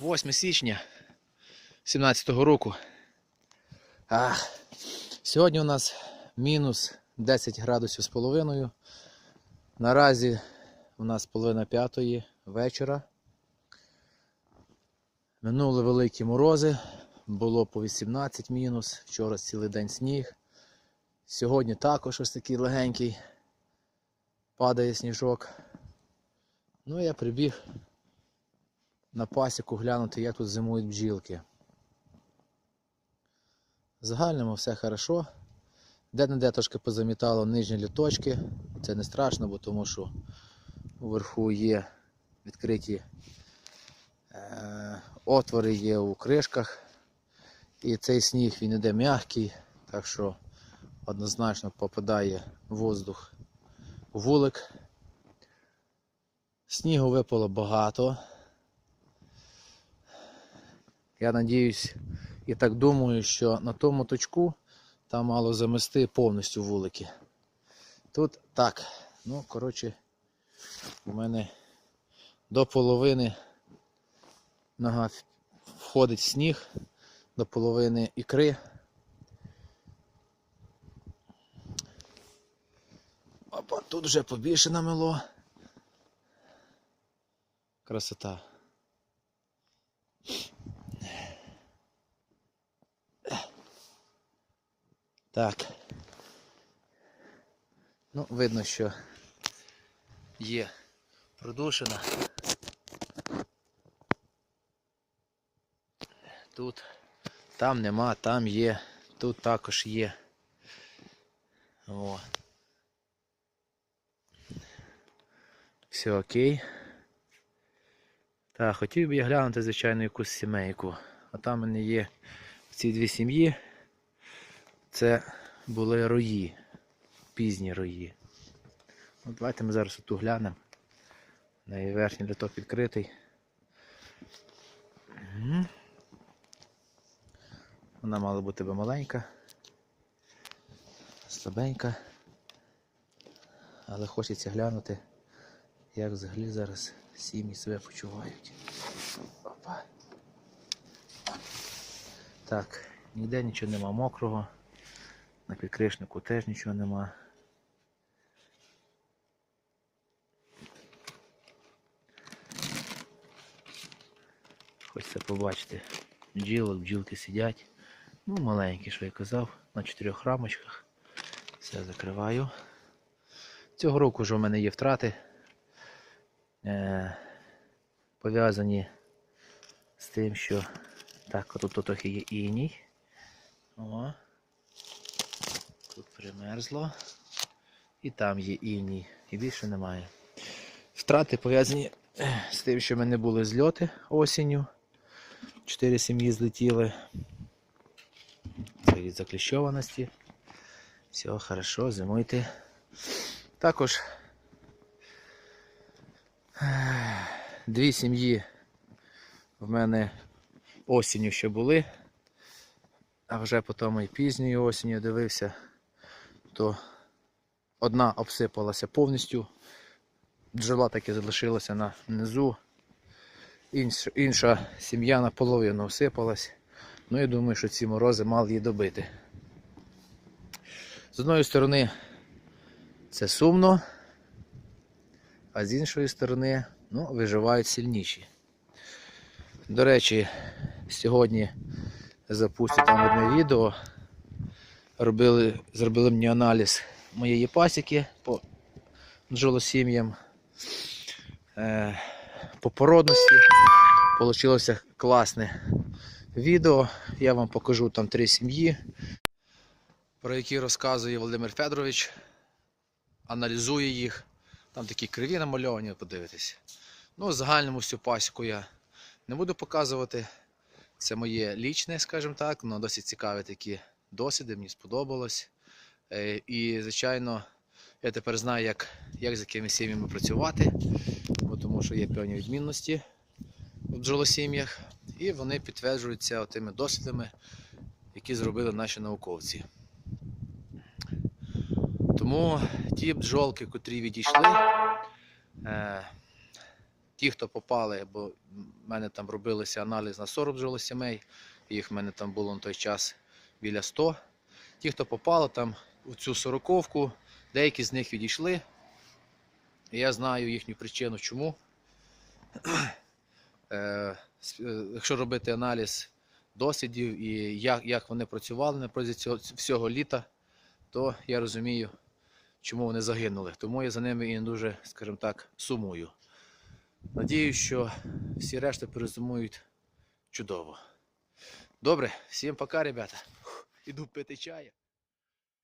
8 січня 2017 року. А, сьогодні у нас мінус 10 градусів з половиною. Наразі у нас половина п'ятої вечора. Минули великі морози, було по 18 мінус, вчора цілий день сніг. Сьогодні також ось такий легенький падає сніжок. Ну я прибіг на пасіку глянути, як тут зимують бджілки. В загальному все хорошо. Де-не-де трошки позамітало нижні літочки. Це не страшно, бо тому що вверху є відкриті е, отвори є у кришках. І цей сніг він іде м'який, так що однозначно попадає воздух у вулик. Снігу випало багато. Я надіюсь і так думаю, що на тому точку там мало замести повністю вулики. Тут так, ну, коротше, у мене до половини нога входить в сніг, до половини ікри. Опа, тут вже побільше намело. Красота. Так. Ну, видно, що є продушина. Тут, там нема, там є, тут також є. О. Все окей. Так, хотів би я глянути, звичайно, якусь сімейку. А там в мене є ці дві сім'ї. Це були рої, пізні рої. От давайте ми зараз оту глянемо. На верхній літок відкритий. Вона мала бути би маленька, слабенька. Але хочеться глянути, як взагалі зараз сім'ї себе почувають. Опа. Так, ніде нічого нема мокрого. На підкришнику теж нічого нема. Хочеться побачити. Бджілок, бджілки сидять. Ну, маленькі, що я казав, на чотирьох рамочках. Все закриваю. Цього року вже в мене є втрати. Е, пов'язані з тим, що так, тут, трохи є іній. О. Тут примерзло. І там є іній. І більше немає. Втрати пов'язані з тим, що в мене були зльоти осінню. Чотири сім'ї злетіли. Це від закліщованості. Все хорошо, зимуйте. Також дві сім'ї в мене осінню ще були. А вже потім і пізньою осінню дивився, то одна обсипалася повністю, бджола таки залишилася на низу, інша, інша сім'я наполовину осипалась. Ну я думаю, що ці морози мали її добити. З одної сторони це сумно, а з іншої сторони ну, виживають сильніші. До речі, сьогодні запустив там одне відео. Робили, зробили мені аналіз моєї пасіки по бджолосім'ям, е, по породності. Получилося класне відео. Я вам покажу там три сім'ї, про які розказує Володимир Федорович. Аналізує їх. Там такі криві намальовані, подивитесь. Ну, загальному всю пасіку я не буду показувати. Це моє лічне, скажімо так, але досить цікаві такі досвіди, мені сподобалось. Е, І, звичайно, я тепер знаю, як, як з якими сім'ями працювати, бо тому що є певні відмінності в бджолосім'ях, і вони підтверджуються тими досвідами, які зробили наші науковці. Тому ті бджолки, котрі відійшли, е, ті, хто попали, бо в мене там робилися аналіз на 40 бджолосімей, їх в мене там було на той час біля 100. Ті, хто попали там у цю сороковку, деякі з них відійшли. Я знаю їхню причину, чому. Е, е, Якщо робити аналіз дослідів і як, як вони працювали на протязі цього всього літа, то я розумію, чому вони загинули. Тому я за ними і дуже, скажімо так, сумую. Надіюсь, що всі решта перезимують чудово. Добре, всім пока, ребята. Іду пити чаю.